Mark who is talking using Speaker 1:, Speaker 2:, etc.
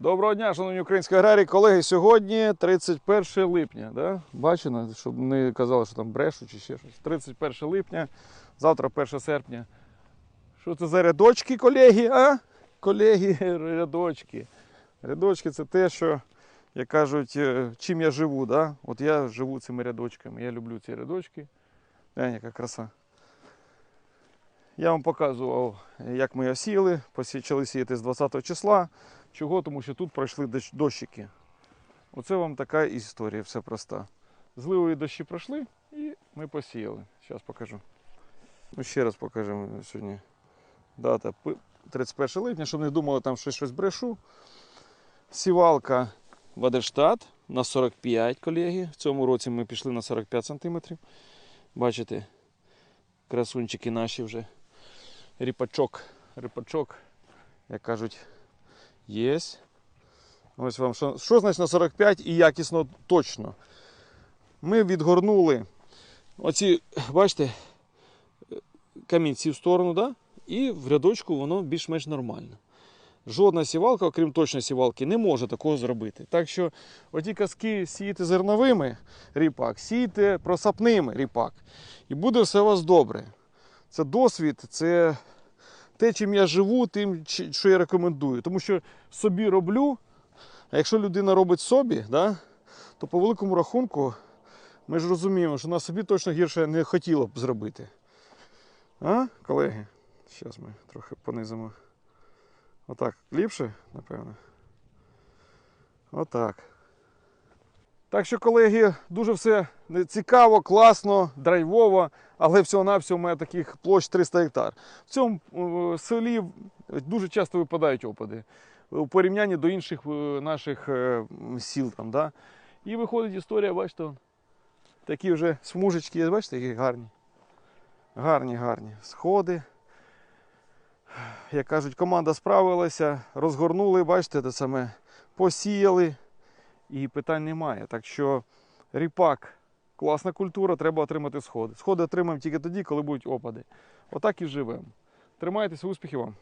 Speaker 1: Доброго дня, шановні українські аграрії. Колеги, сьогодні 31 липня. Да? Бачено, щоб не казали, що там брешу чи ще щось. 31 липня, завтра 1 серпня. Що це за рядочки, колеги? А? Колеги, рядочки. Рядочки це те, що, як кажуть, е, чим я живу. Да? От я живу цими рядочками. Я люблю ці рядочки. Глянь, яка краса. Я вам показував, як ми осіяли. Почали сіяти з 20 числа. Чого? Тому що тут пройшли дощики. Оце вам така історія, все проста. Зливові дощі пройшли і ми посіяли. Зараз покажу. Ну, ще раз покажемо сьогодні. Дата 31 липня, щоб не думали, там щось, щось брешу. Сівалка Вадерштат на 45, колеги. В цьому році ми пішли на 45 см. Бачите, красунчики наші вже. Ріпачок, ріпачок, як кажуть, Є. Ось вам що, що значить на 45 і якісно точно. Ми відгорнули оці, бачите, камінці в сторону, да? і в рядочку воно більш-менш нормально. Жодна сівалка, окрім точної сівалки, не може такого зробити. Так що оті казки сіяти зерновими ріпак, сійте просапними ріпак. І буде все у вас добре. Це досвід, це те, чим я живу, тим, що я рекомендую. Тому що собі роблю, а якщо людина робить собі, да, то по великому рахунку ми ж розуміємо, що на собі точно гірше не хотіло б зробити. А, колеги? Зараз ми трохи понизимо. Отак. Ліпше, напевно. Отак. Так що, колеги, дуже все цікаво, класно, драйвово, але всього-навсього мене таких площ 300 гектар. В цьому е, селі дуже часто випадають опади у порівнянні до інших е, наших е, сіл. Там, да? І виходить історія, бачите, такі вже смужечки, бачите, які гарні. Гарні, гарні сходи. Як кажуть, команда справилася, розгорнули, бачите, те саме, посіяли і питань немає. Так що ріпак класна культура, треба отримати сходи. Сходи отримаємо тільки тоді, коли будуть опади. Отак і живемо. Тримайтеся, успіхів вам!